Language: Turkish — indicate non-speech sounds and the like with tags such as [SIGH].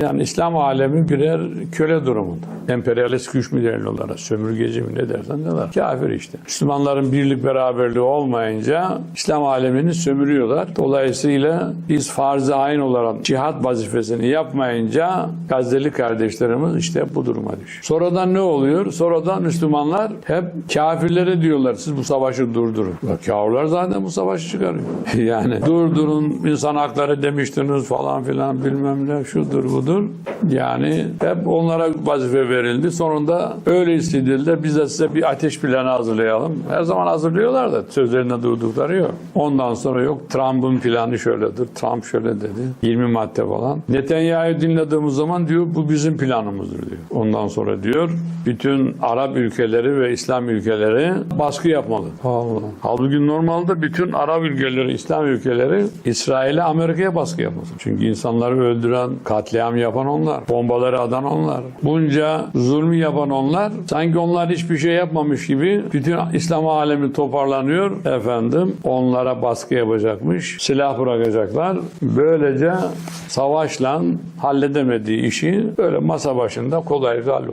Yani İslam alemi birer köle durumunda. Emperyalist güç mü derler sömürgeci mi ne dersen de var. Kafir işte. Müslümanların birlik beraberliği olmayınca İslam alemini sömürüyorlar. Dolayısıyla biz farz-ı ayn olarak cihat vazifesini yapmayınca Gazze'li kardeşlerimiz işte bu duruma düşüyor. Sonradan ne oluyor? Sonradan Müslümanlar hep kafirlere diyorlar siz bu savaşı durdurun. Bak kafirler zaten bu savaşı çıkarıyor. [LAUGHS] yani durdurun insan hakları demiştiniz falan filan bilmem ne şudur budur. Yani hep onlara vazife verildi. Sonunda öyle istedildiler. Biz de size bir ateş planı hazırlayalım. Her zaman hazırlıyorlar da sözlerinde durdukları yok. Ondan sonra yok Trump'ın planı şöyledir. Trump şöyle dedi. 20 madde falan. Netanyahu'yu dinlediğimiz zaman diyor bu bizim planımızdır diyor. Ondan sonra diyor bütün Arap ülkeleri ve İslam ülkeleri baskı yapmalı. Allah. Halbuki normalde bütün Arap ülkeleri, İslam ülkeleri İsrail'e, Amerika'ya baskı yapmasın. Çünkü insanları öldüren, katliam yapan onlar. Bombaları atan onlar. Bunca zulmü yapan onlar. Sanki onlar hiçbir şey yapmamış gibi bütün İslam alemi toparlanıyor. Efendim onlara baskı yapacakmış. Silah bırakacaklar. Böylece savaşla halledemediği işi böyle masa başında kolaylıkla hallolur.